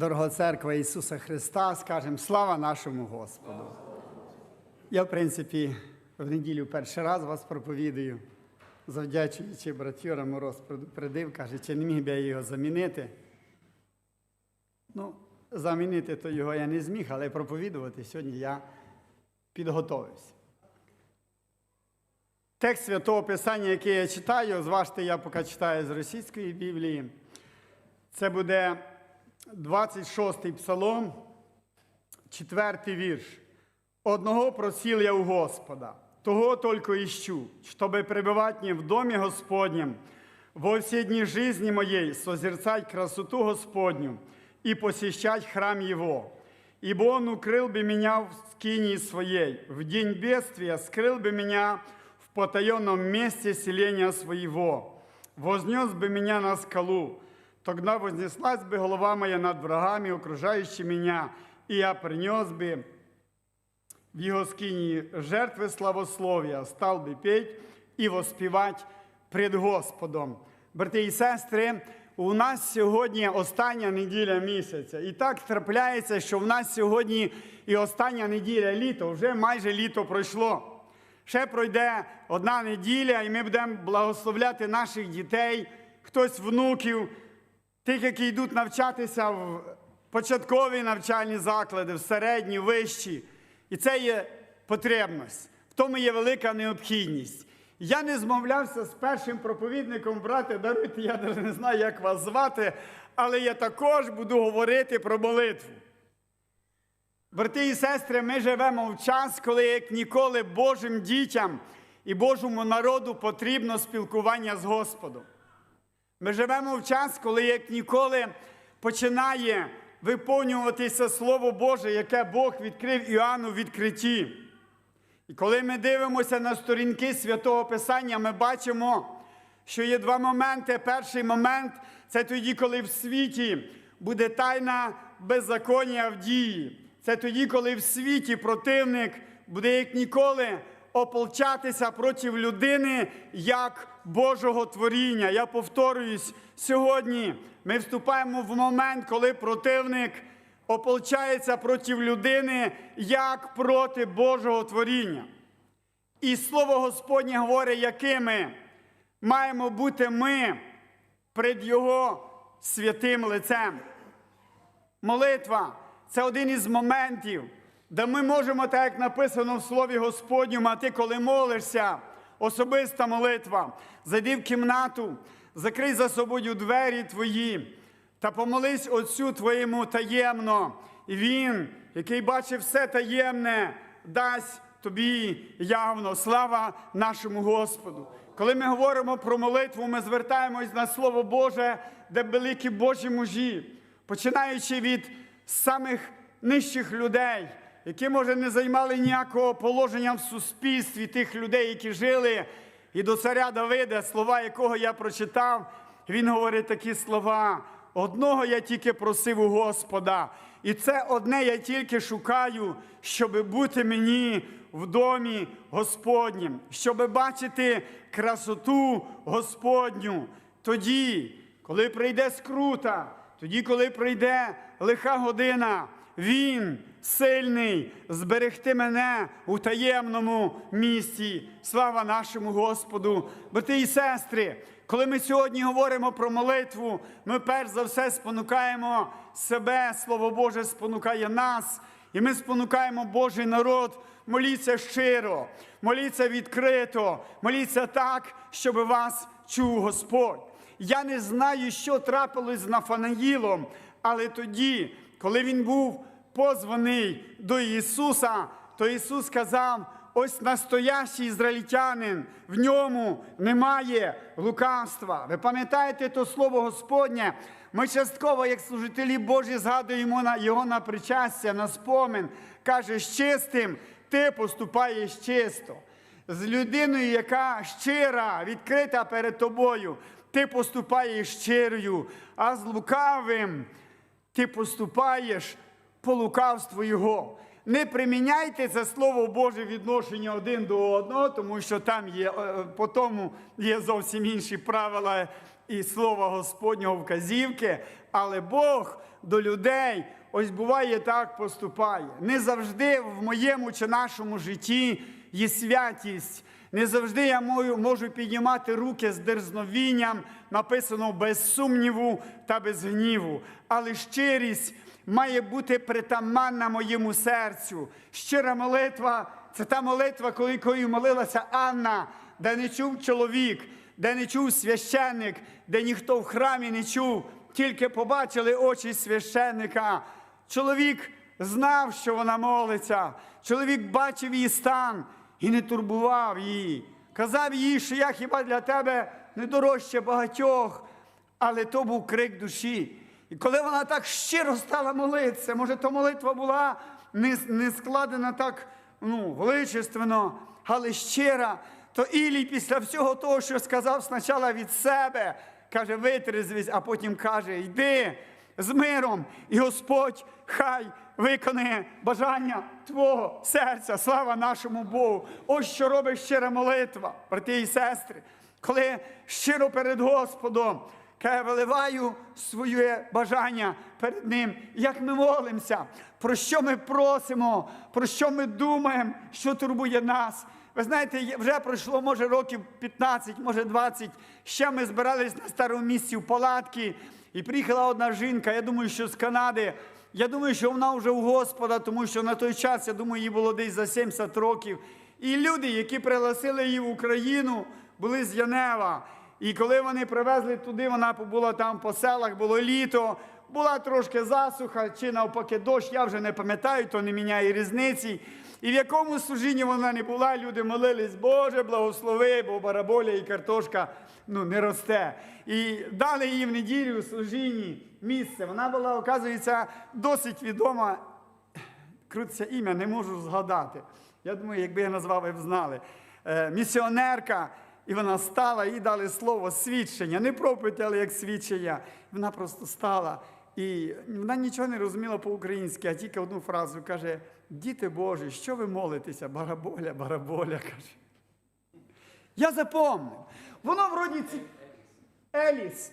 Дорога церква Ісуса Христа, скажемо слава нашому Господу. Я, в принципі, в неділю перший раз вас проповідую, завдячуючи братюра Мороз придив, каже, чи не міг би я його замінити. Ну, замінити то його я не зміг, але проповідувати сьогодні я підготовився. Текст святого Писання, який я читаю, зважте, я поки читаю з російської Біблії. Це буде 26-й псалом, 4-й вірш. Одного просил я у Господа, того только ищу, чтобы пребывать не в доме Господнем, во все дни жизни моей созерцать красоту Господню и посещать храм Его. Ибо Он укрыл бы меня в скинии своей, в день бедствия скрыл бы меня в потаенном месте селения своего, вознес бы меня на скалу, тогда вознеслась бы голова моя над врагами, окружающими меня, и я принес бы в его скинии жертвы славословия, стал би петь і воспівати пред Господом. Брати і сестри, у нас сьогодні остання неділя місяця. І так трапляється, що в нас сьогодні і остання неділя літа, вже майже літо пройшло. Ще пройде одна неділя, і ми будемо благословляти наших дітей, хтось внуків, тих, які йдуть навчатися в початкові навчальні заклади, в середні, вищі. І це є потребність. В тому є велика необхідність. Я не змовлявся з першим проповідником, брате, даруйте, я навіть не знаю, як вас звати, але я також буду говорити про молитву. Брати і сестри, ми живемо в час, коли як ніколи Божим дітям і Божому народу потрібно спілкування з Господом. Ми живемо в час, коли як ніколи починає виповнюватися Слово Боже, яке Бог відкрив Іоанну в відкритті. І коли ми дивимося на сторінки Святого Писання, ми бачимо, що є два моменти. Перший момент це тоді, коли в світі буде тайна беззаконня в дії. Це тоді, коли в світі противник буде як ніколи ополчатися проти людини як Божого творіння. Я повторююсь, сьогодні ми вступаємо в момент, коли противник ополчається проти людини як проти Божого творіння. І слово Господнє говорить, якими маємо бути ми пред Його святим лицем. Молитва це один із моментів, де ми можемо, так як написано в Слові Господньому, а ти, коли молишся, особиста молитва, зайди в кімнату, закрий за собою двері твої та помолись Отцю твоєму таємно, і Він, який бачить все таємне, дасть тобі явно. Слава нашому Господу. Коли ми говоримо про молитву, ми звертаємось на Слово Боже, де великі Божі мужі, починаючи від самих нижчих людей, які, може, не займали ніякого положення в суспільстві тих людей, які жили, і до царя Давида, слова якого я прочитав, він говорить такі слова. Одного я тільки просив у Господа, і це одне я тільки шукаю, щоб бути мені в домі Господнім, щоб бачити красоту Господню. Тоді, коли прийде скрута, тоді, коли прийде лиха година, Він сильний зберегти мене у таємному місці. Слава нашому Господу, брати і сестри. Коли ми сьогодні говоримо про молитву, ми перш за все спонукаємо себе, Слово Боже спонукає нас, і ми спонукаємо Божий народ. Моліться щиро, моліться відкрито, моліться так, щоб вас чув Господь. Я не знаю, що трапилось з Нафанаїлом, але тоді, коли він був позваний до Ісуса, то Ісус сказав: ось настоящий ізраїльтянин, в ньому немає лукавства. Ви пам'ятаєте то слово Господнє? Ми частково, як служителі Божі, згадуємо його на причастя, на спомин. Каже, з чистим ти поступаєш чисто. З людиною, яка щира, відкрита перед тобою, ти поступаєш щирою, а з лукавим ти поступаєш по лукавству Його. Не приміняйте це Слово Боже відношення один до одного, тому що там є по тому є зовсім інші правила і слова Господнього вказівки. Але Бог до людей, ось буває так поступає. Не завжди в моєму чи нашому житті є святість. Не завжди я можу піднімати руки з дерзновінням, написано без сумніву та без гніву. Але щирість має бути притаманна моєму серцю. Щира молитва це та молитва, коли якою молилася Анна, де не чув чоловік, де не чув священник, де ніхто в храмі не чув, тільки побачили очі священника. Чоловік знав, що вона молиться. Чоловік бачив її стан і не турбував її. Казав їй, що я хіба для тебе не дорожче багатьох, але то був крик душі. І коли вона так щиро стала молитися, може, то молитва була не, не складена так ну, величественно, але щира, то Ілій після всього того, що сказав спочатку від себе, каже, витрезвись, а потім каже, йди з миром, і Господь хай виконає бажання Твого серця. Слава нашому Богу. Ось що робить щира молитва, брати і сестри. Коли щиро перед Господом каже, виливаю своє бажання перед Ним, як ми молимося, про що ми просимо, про що ми думаємо, що турбує нас. Ви знаєте, вже пройшло, може, років 15, може 20. Ще ми збирались на старому місці в палатки, і приїхала одна жінка, я думаю, що з Канади. Я думаю, що вона вже у Господа, тому що на той час, я думаю, їй було десь за 70 років. І люди, які пригласили її в Україну, були з Янева. І коли вони привезли туди, вона побула там по селах, було літо, була трошки засуха, чи навпаки дощ, я вже не пам'ятаю, то не міняє різниці. І в якому служінні вона не була, люди молились, Боже, благослови, бо бараболя і картошка ну, не росте. І дали їй в неділю у служінні місце. Вона була, оказується, досить відома. Крутиться ім'я, не можу згадати. Я думаю, якби я назвав, ви б знали. Е, місіонерка, і вона стала, їй дали слово свідчення, не проповідь, але як свідчення. Вона просто стала. І вона нічого не розуміла по-українськи, а тільки одну фразу каже: Діти Божі, що ви молитеся? Бараболя, бараболя, каже. Я запомнив. Воно вроді ці... Еліс.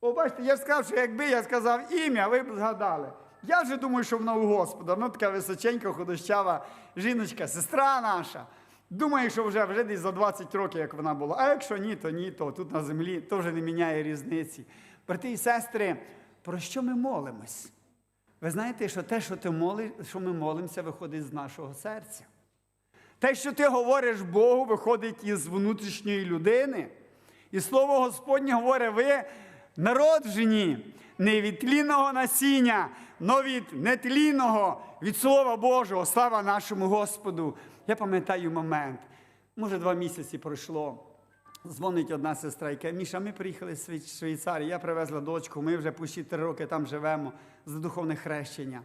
О, я ж сказав, що якби я сказав ім'я, ви б згадали. Я вже думаю, що вона у Господа. Вона така височенька, худощава жіночка, сестра наша. Думаю, що вже, вже десь за 20 років, як вона була. А якщо ні, то ні, то тут на землі то вже не міняє різниці. Брати і сестри, про що ми молимось? Ви знаєте, що те, що, ти моли, що ми молимося, виходить з нашого серця. Те, що ти говориш Богу, виходить із внутрішньої людини. І слово Господнє говорить, ви народжені не від тлінного насіння, но від нетлінного, від Слова Божого. Слава нашому Господу. Я пам'ятаю момент. Може, два місяці пройшло. Дзвонить одна сестра і каже, Міша, ми приїхали з Швейцарії, я привезла дочку, ми вже почти три роки там живемо за духовне хрещення.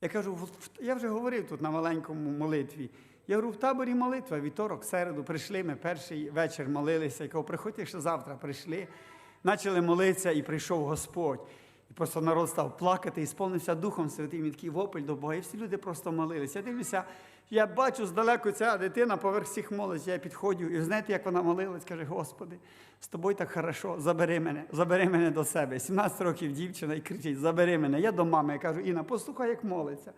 Я кажу, «В- в- я вже говорив тут на маленькому молитві. Я говорю, в таборі молитва, вівторок, середу прийшли, ми перший вечір молилися. Я кажу, приходьте ще завтра прийшли. Почали молитися і прийшов Господь. Просто народ став плакати і сповнився Духом Святим, і такий вопль до Бога. І всі люди просто молилися. Я дивлюся, я бачу здалеку ця дитина поверх всіх молиться. Я підходжу, і знаєте, як вона молилась, каже, Господи, з тобою так хорошо, забери мене, забери мене до себе. 17 років дівчина і кричить: Забери мене. Я до мами я кажу, Інна, послухай, як молиться.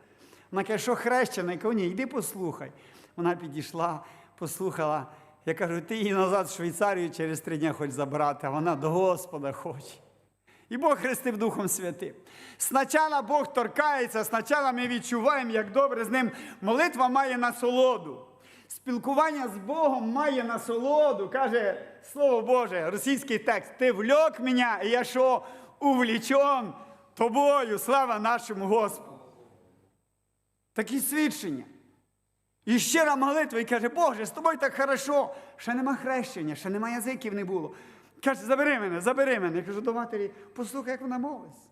Вона каже, що хрещена? Я кажу, ні, йди послухай. Вона підійшла, послухала. Я кажу, ти її назад в Швейцарію через три дні хоч забрати, а вона до Господа хоче. І Бог хрестив Духом Святим. Спочатку Бог торкається, спочатку ми відчуваємо, як добре з ним. Молитва має насолоду. Спілкування з Богом має насолоду, каже Слово Боже, російський текст. Ти вльок мене, і я що увлічен тобою. Слава нашому Господу. Такі свідчення. І щира молитва, і каже, Боже, з тобою так хорошо. Ще нема хрещення, ще нема язиків не було. Каже, забери мене, забери мене. Я кажу до матері, послухай, як вона молиться.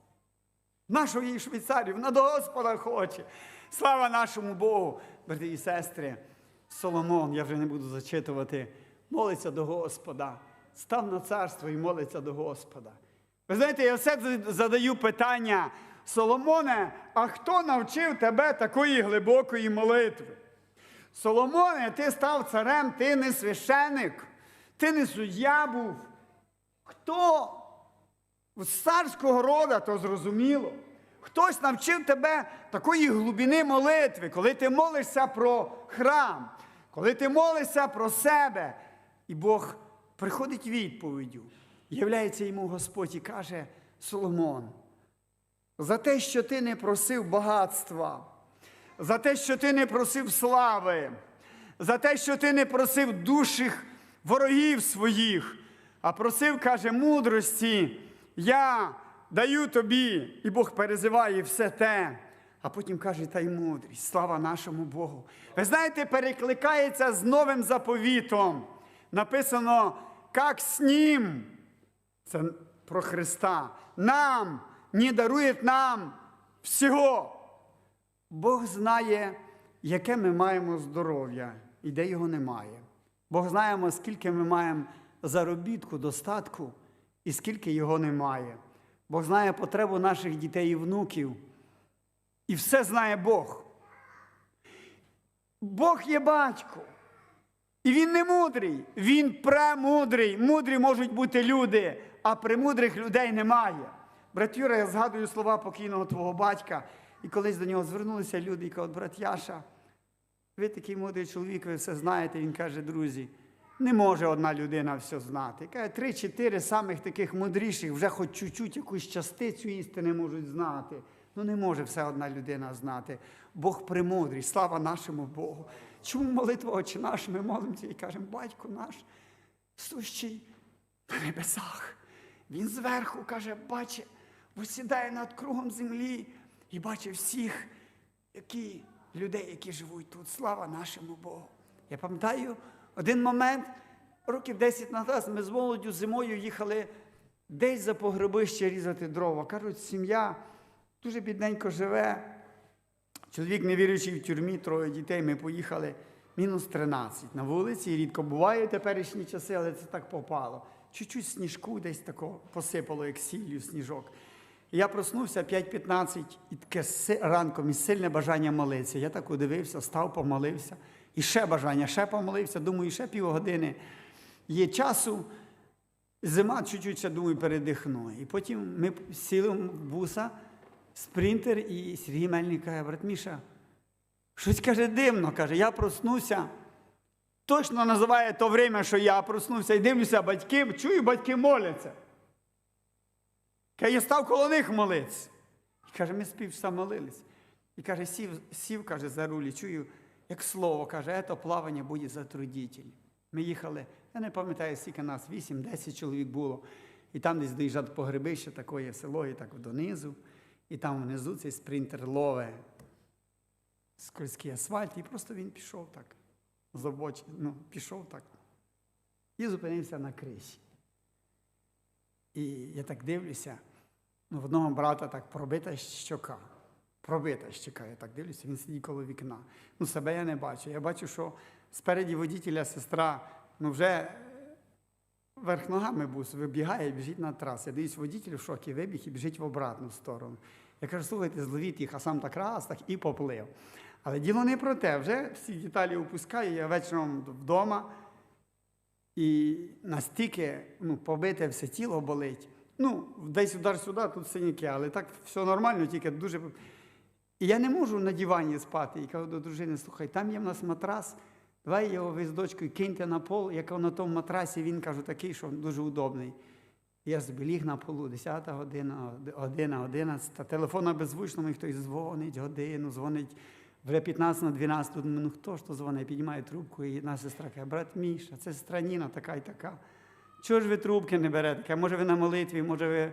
Нашу її Швейцарію, вона до Господа хоче. Слава нашому Богу, брати і сестри. Соломон, я вже не буду зачитувати, молиться до Господа. Став на царство і молиться до Господа. Ви знаєте, я все задаю питання, Соломоне, а хто навчив тебе такої глибокої молитви? Соломоне, ти став царем, ти не священик, ти не суддя був. Хто з царського рода, то зрозуміло. Хтось навчив тебе такої глибини молитви, коли ти молишся про храм, коли ти молишся про себе, і Бог приходить відповіддю. Являється йому Господь і каже: Соломон, за те, що ти не просив багатства, за те, що ти не просив слави, за те, що ти не просив душих ворогів своїх, а просив, каже, мудрості, я даю тобі, і Бог перезиває все те. А потім каже, та й мудрість, слава нашому Богу. Ви знаєте, перекликається з новим заповітом. Написано, як з ним, це про Христа, нам, не дарує нам всього. Бог знає, яке ми маємо здоров'я і де його немає. Бог знає, скільки ми маємо заробітку, достатку і скільки його немає. Бог знає потребу наших дітей і внуків. І все знає Бог. Бог є батько. І він не мудрий, він премудрий. Мудрі можуть бути люди, а премудрих людей немає. Брат Юра, я згадую слова покійного твого батька, і колись до нього звернулися люди і кажуть, брат Яша, ви такий мудрий чоловік, ви все знаєте. Він каже, друзі, не може одна людина все знати. Каже, три-чотири самих таких мудріших вже хоч чуть-чуть якусь частицю істини можуть знати. Ну не може все одна людина знати. Бог премудрий, слава нашому Богу. Чому молитва Отче наш, ми молимося і кажемо, батько наш, сущий на небесах. Він зверху каже, бачить, посідає над кругом землі і бачить всіх, які людей, які живуть тут. Слава нашому Богу. Я пам'ятаю один момент, років 10 назад, ми з молоддю зимою їхали десь за погребище різати дрова. Кажуть, сім'я дуже бідненько живе. Чоловік, не віруючий в тюрмі, троє дітей, ми поїхали мінус 13 на вулиці. Рідко буває теперішні часи, але це так попало. Чуть-чуть сніжку десь тако посипало, як сіллю сніжок. Я проснувся 5.15 і таке ранком і сильне бажання молитися. Я так удивився, став, помолився. І ще бажання, ще помолився. Думаю, ще півгодини є часу. Зима чуть-чуть ще думаю, передихну. І потім ми сіли в буса, спринтер, і Сергій Мельник каже, брат Міша, щось каже дивно, каже, я проснувся. Точно називає то время, що я проснувся і дивлюся, батьки, чую, батьки моляться. Каже, я став коло них молитися. І каже, ми співчаса молились. І каже, сів, сів, каже, за рулі, чую, як слово, каже, це плавання буде затрудітель. Ми їхали, я не пам'ятаю, скільки нас, 8-10 чоловік було. І там десь доїжджати по грибище, таке село, і так донизу. І там внизу цей спринтер лове скользький асфальт, і просто він пішов так. З обочини, ну, пішов так. І зупинився на криші. І я так дивлюся, ну, в одного брата так пробита щока. Пробита щока, я так дивлюся, він сидить коло вікна. Ну, себе я не бачу. Я бачу, що спереді водителя сестра ну, вже верх ногами бус вибігає і біжить на трасу. Я дивлюсь, водитель в шокі вибіг і біжить в обратну сторону. Я кажу, слухайте, зловіть їх, а сам так раз так і поплив. Але діло не про те, вже всі деталі опускаю, я вечором вдома. І настільки ну, побите все тіло болить. Ну, десь удар сюди, тут синяки, але так все нормально, тільки дуже. І я не можу на дивані спати. І кажу до дружини, слухай, там є в нас матрас, давай його ви з дочкою киньте на пол, як на тому матрасі, він кажу, такий, що дуже удобний. Я собі ліг на полу, 10 година, година, 11, телефон на беззвучному, і хтось дзвонить годину, дзвонить вже 15 на 12, думаю, ну хто ж то дзвонить, піднімає трубку, і наша сестра каже, брат Міша, це сестра Ніна така і така. Чого ж ви трубки не берете? Каже, може ви на молитві, може ви.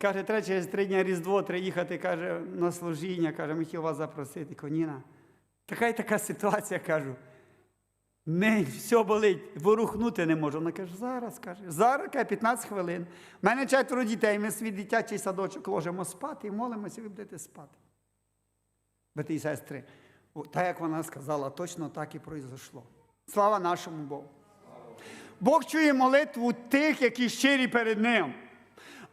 Каже, треба через три дні Різдво треба їхати, каже, на служіння, каже, ми хотіли вас запросити. Кажу, Ніна, така і така ситуація, кажу. Не, все болить, ворухнути не можу. Вона каже, зараз каже, зараз каже, 15 хвилин. У мене четверо дітей, ми свій дитячий садочок ложимо спати і молимося, ви будете спати. Брати і сестри, так як вона сказала, точно так і пройшло. Слава нашому Богу. Бог чує молитву тих, які щирі перед Ним.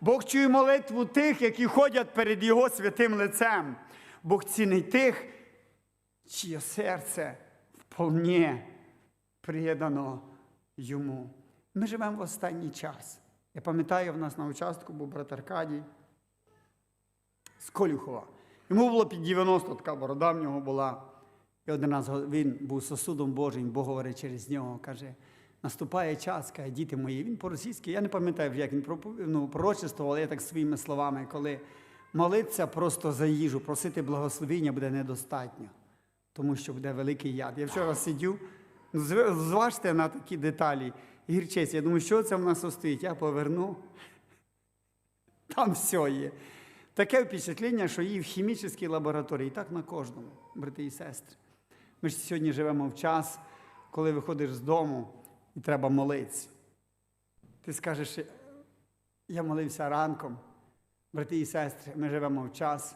Бог чує молитву тих, які ходять перед Його святим лицем. Бог цінить тих, чиє серце вполне приєднано йому. Ми живемо в останній час. Я пам'ятаю, в нас на участку був брат Аркадій. з Колюхова. Йому було під 90, така борода в нього була. І один раз він був сосудом Божим, Бог говорить через нього, каже, наступає час, каже, діти мої. Він по-російськи, я не пам'ятаю, як він ну, пророчествував, але я так своїми словами, коли молитися просто за їжу, просити благословіння буде недостатньо, тому що буде великий яд. Я вчора сидів, ну, зважте на такі деталі. Гірчець, я думаю, що це в нас стоїть? Я поверну. Там все є. Таке впечатлення, що її в хімічній лабораторії, і так на кожному, брати і сестри. Ми ж сьогодні живемо в час, коли виходиш з дому і треба молитися. Ти скажеш, я молився ранком. Брати і сестри, ми живемо в час,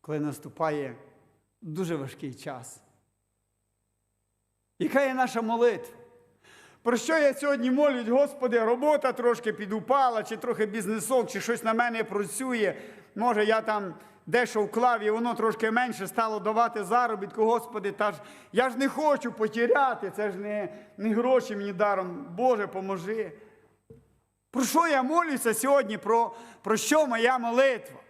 коли наступає дуже важкий час. Яка є наша молитва? Про що я сьогодні молюсь, Господи, робота трошки підупала, чи трохи бізнесок, чи щось на мене працює. Може, я там дещо вклав, і воно трошки менше стало давати заробітку, Господи, та ж я ж не хочу потеряти, це ж не, не гроші мені даром. Боже, поможи. Про що я молюся сьогодні? Про, про що моя молитва?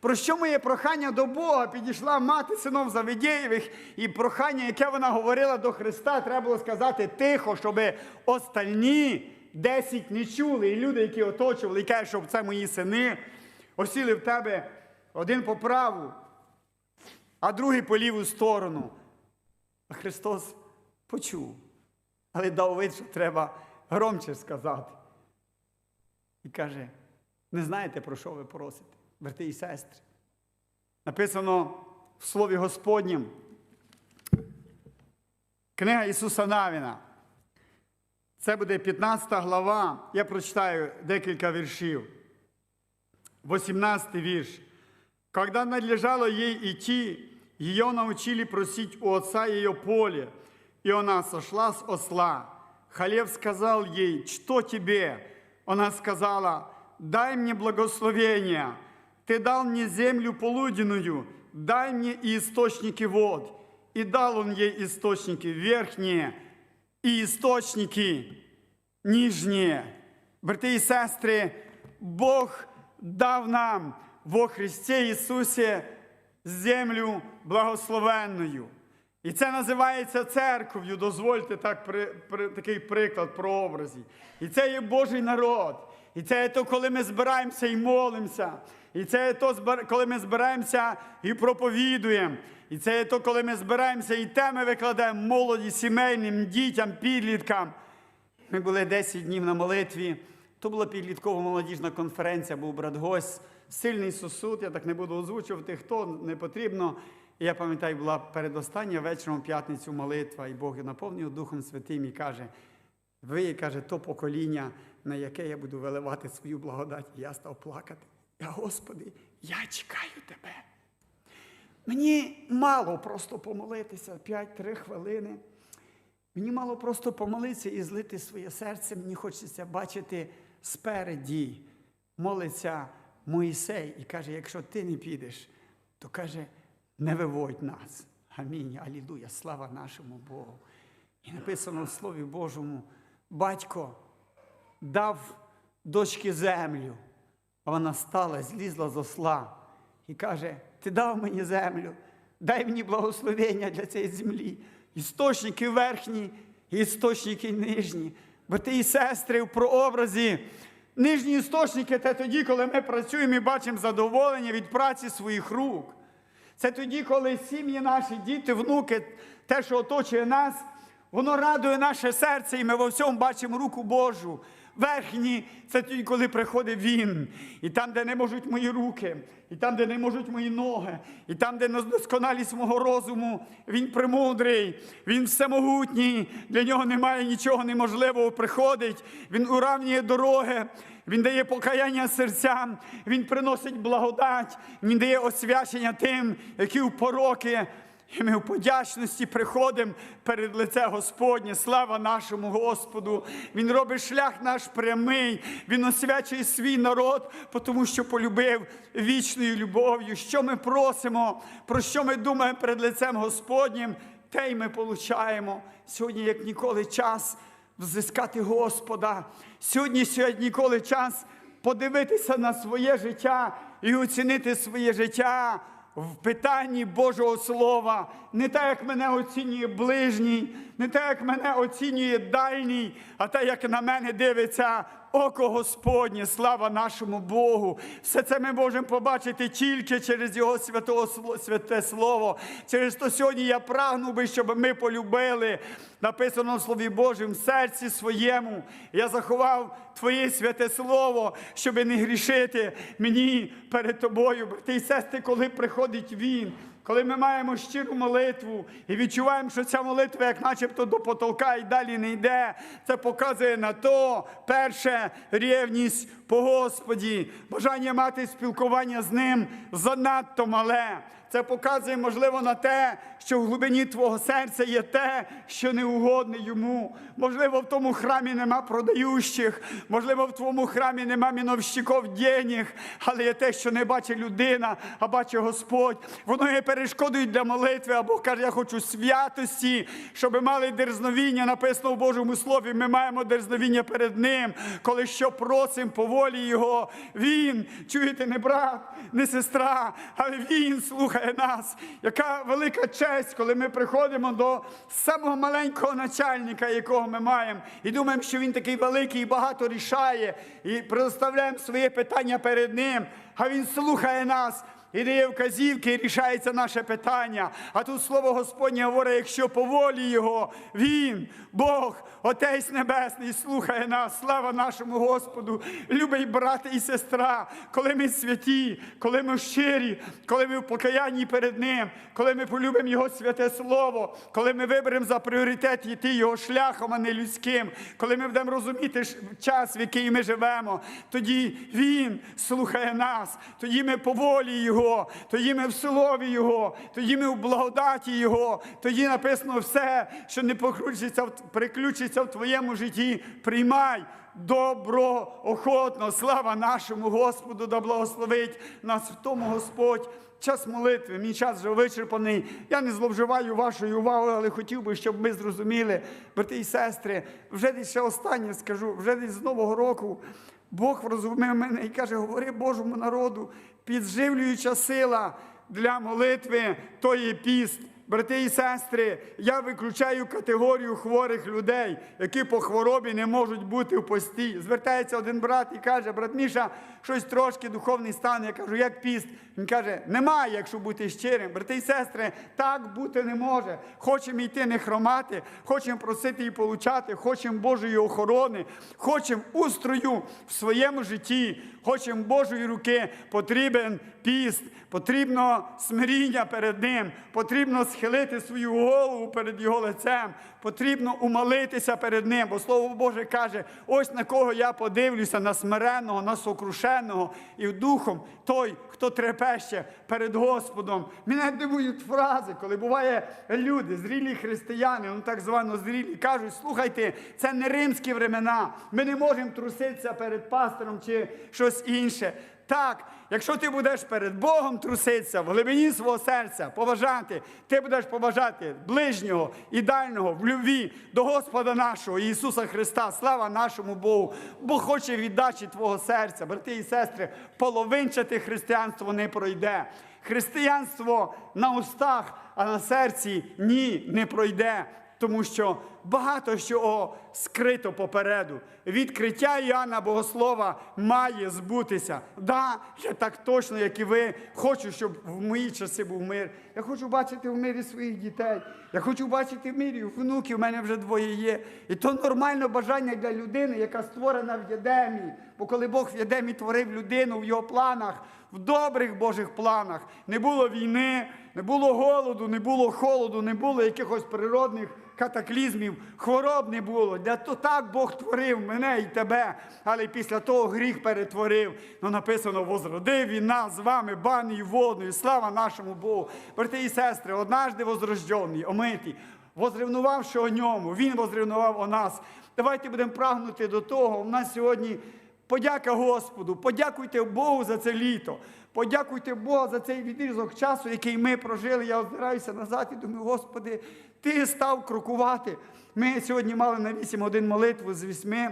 Про що моє прохання до Бога підійшла мати синов Завидєєвих, і прохання, яке вона говорила до Христа, треба було сказати тихо, щоб остальні десять не чули. І люди, які оточували, і кажуть, що це мої сини, осіли в тебе один по праву, а другий по ліву сторону. А Христос почув, але дав вид, що треба громче сказати. І каже: не знаєте, про що ви просите, брати і сестри. Написано в Слові Господнім. Книга Ісуса Навіна. Це буде 15 глава. Я прочитаю декілька віршів. 18 вірш. Когда надлежало ей идти, ее научили просить у отца ее поле, и она сошла с осла. Халев сказал ей, что тебе? Она сказала, дай мне благословение. Ты дал мне землю полуденную, дай мне и источники вод. И дал он ей источники верхние и источники нижнє. Брати і сестри, Бог дав нам во Христі Ісусі землю благословенною. І це називається церков'ю. Дозвольте так, при, при, такий приклад про образі. І це є Божий народ. І це є то, коли ми збираємося і молимося. І це є то, коли ми збираємося і проповідуємо. І це є то, коли ми збираємося і теми викладаємо молоді, сімейним, дітям, підліткам. Ми були 10 днів на молитві. То була підліткова молодіжна конференція, був брат гость, сильний сосуд. Я так не буду озвучувати, хто не потрібно. І я пам'ятаю, була передостання вечором в п'ятницю молитва, і Бог наповнив Духом Святим і каже: ви, каже, то покоління, на яке я буду виливати свою благодать. І я став плакати. Я, Господи, я чекаю тебе. Мені мало просто помолитися 5-3 хвилини. Мені мало просто помолитися і злити своє серце. Мені хочеться бачити спереді. Молиться Моїсей і каже: якщо ти не підеш, то каже, не виводь нас. Амінь. Алілуя, слава нашому Богу. І написано в Слові Божому: батько дав дочки землю, а вона стала, злізла з осла і каже: Ти дав мені землю, дай мені благословення для цієї землі. Істочники верхні, істочники нижні. Брати і сестри в прообразі. Нижні істочники це тоді, коли ми працюємо і бачимо задоволення від праці своїх рук. Це тоді, коли сім'ї наші, діти, внуки, те, що оточує нас, воно радує наше серце, і ми во всьому бачимо руку Божу. Верхні це тоді, коли приходить Він. І там, де не можуть мої руки, і там, де не можуть мої ноги, і там, де досконалість мого розуму, він премудрий, він всемогутній, для нього немає нічого неможливого. Приходить, він уравнює дороги, він дає покаяння серцям, він приносить благодать, він дає освячення тим, які в пороки. І ми в подячності приходимо перед лице Господнє. Слава нашому Господу! Він робить шлях наш прямий, Він освячує свій народ, тому що полюбив вічною любов'ю. Що ми просимо, про що ми думаємо перед лицем Господнім, те й ми получаємо. Сьогодні, як ніколи, час взискати Господа. Сьогодні, сьогодні, ніколи час подивитися на своє життя і оцінити своє життя в питанні Божого Слова, не так, як мене оцінює ближній, не так, як мене оцінює дальній, а так, як на мене дивиться око Господнє, слава нашому Богу. Все це ми можемо побачити тільки через Його святого, святе Слово. Через то сьогодні я прагну би, щоб ми полюбили, написано в Слові Божому, в серці своєму. Я заховав Твоє святе Слово, щоб не грішити мені перед тобою. Брати і сестри, коли приходить Він. Коли ми маємо щиру молитву і відчуваємо, що ця молитва, як начебто до потолка і далі не йде, це показує на то, перше, рівність по Господі, бажання мати спілкування з ним занадто мале. Це показує, можливо, на те, що в глибині твого серця є те, що не угодне йому. Можливо, в тому храмі нема продаючих, можливо, в твоєму храмі нема міновщиків денег, але є те, що не бачить людина, а бачить Господь. Воно є перешкодою для молитви, або каже, я хочу святості, щоб мали дерзновіння, написано в Божому Слові. Ми маємо дерзновіння перед Ним, коли що просимо по волі Його. Він, чуєте, не брат, не сестра, але Він слухає нас. Яка велика честь, коли ми приходимо до самого маленького начальника, якого ми маємо, і думаємо, що він такий великий і багато рішає, і предоставляємо своє питання перед ним, а він слухає нас. І дає вказівки, і рішається наше питання. А тут слово Господнє говорить, якщо по волі Його, Він, Бог, Отець Небесний, слухає нас, слава нашому Господу, любий брат і сестра, коли ми святі, коли ми щирі, коли ми в покаянні перед Ним, коли ми полюбимо Його святе Слово, коли ми виберемо за пріоритет йти Його шляхом, а не людським, коли ми будемо розуміти час, в який ми живемо, тоді Він слухає нас, тоді ми по волі Його, тоді ми в слові Його, тоді ми в благодаті Його, тоді написано все, що не приключиться в твоєму житті, приймай. Добро, охотно, слава нашому Господу, да благословить нас в тому Господь. Час молитви, мій час вже вичерпаний. Я не зловживаю вашою увагою, але хотів би, щоб ми зрозуміли, брати і сестри, вже десь ще останнє скажу, вже десь з Нового року Бог врозумів мене і каже: говори Божому народу, підживлююча сила для молитви, то є піст. Брати і сестри, я виключаю категорію хворих людей, які по хворобі не можуть бути в пості. Звертається один брат і каже: брат Міша, щось трошки духовний стан. Я кажу, як піст? Він каже, немає, якщо бути щирим. Брати і сестри, так бути не може. Хочемо йти не хромати, хочемо просити і получати, хочемо Божої охорони, хочемо устрою в своєму житті, хочемо Божої руки. Потрібен піст, потрібно смиріння перед Ним, потрібно схилити свою голову перед Його лицем, потрібно умолитися перед Ним, бо Слово Боже каже: ось на кого я подивлюся, на смиренного, на сокрушеного і духом той, хто трепеще перед Господом. Мене дивують фрази, коли буває люди, зрілі християни, ну так звано зрілі, кажуть, слухайте, це не римські времена. Ми не можемо труситися перед пастором чи щось інше. Так, якщо ти будеш перед Богом труситися в глибині свого серця, поважати, ти будеш поважати ближнього і дальнього в любві до Господа нашого Ісуса Христа. Слава нашому Богу. Бог хоче віддачі твого серця, брати і сестри, половинчати християнство не пройде. Християнство на устах, а на серці ні, не пройде. Тому що багато що скрито попереду. Відкриття Іоанна Богослова має збутися. Да, я так точно, як і ви, хочу, щоб в мої часи був мир. Я хочу бачити в мирі своїх дітей. Я хочу бачити в мирі внуків, в мене вже двоє є. І то нормальне бажання для людини, яка створена в Єдемі. Бо коли Бог в Єдемі творив людину в його планах, в добрих Божих планах, не було війни, не було голоду, не було холоду, не було якихось природних катаклізмів, хвороб не було. Для то так Бог творив мене і тебе. Але після того гріх перетворив. Ну написано, возродив він нас з вами баною водною. Слава нашому Богу. Брати і сестри, однажди возрождений, омитий, возревнувавши о ньому, він возревнував о нас. Давайте будемо прагнути до того. У нас сьогодні подяка Господу, подякуйте Богу за це літо. Подякуйте Богу за цей відрізок часу, який ми прожили. Я озираюся назад і думаю, Господи, Ти став крокувати. Ми сьогодні мали на 8 годин молитву з 8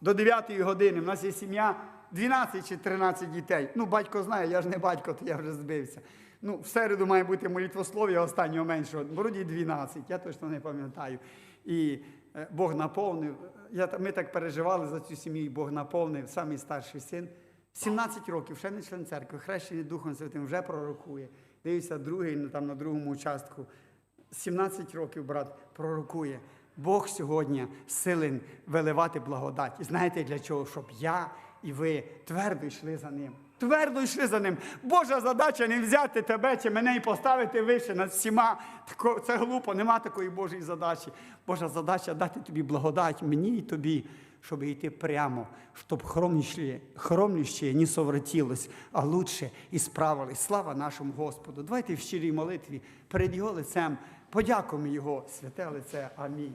до 9 години. У нас є сім'я 12 чи 13 дітей. Ну, батько знає, я ж не батько, то я вже збився. Ну, в середу має бути молитвослов'я останнього меншого. Вроді 12, я точно не пам'ятаю. І Бог наповнив. Я, ми так переживали за цю сім'ю, Бог наповнив, самий старший син. 17 років, ще не член церкви, хрещений Духом Святим, вже пророкує. Дивіться, другий ну, там на другому участку. 17 років, брат, пророкує. Бог сьогодні силен виливати благодать. І знаєте для чого? Щоб я і ви твердо йшли за ним. Твердо йшли за ним. Божа задача не взяти тебе чи мене і поставити вище над всіма. Це глупо, нема такої Божої задачі. Божа задача дати тобі благодать мені і тобі, щоб йти прямо, щоб хромніще, хромніще не совратилось, а лучше і справились. Слава нашому Господу. Давайте в щирій молитві перед Його лицем подякуємо Його, святе лице. Амінь.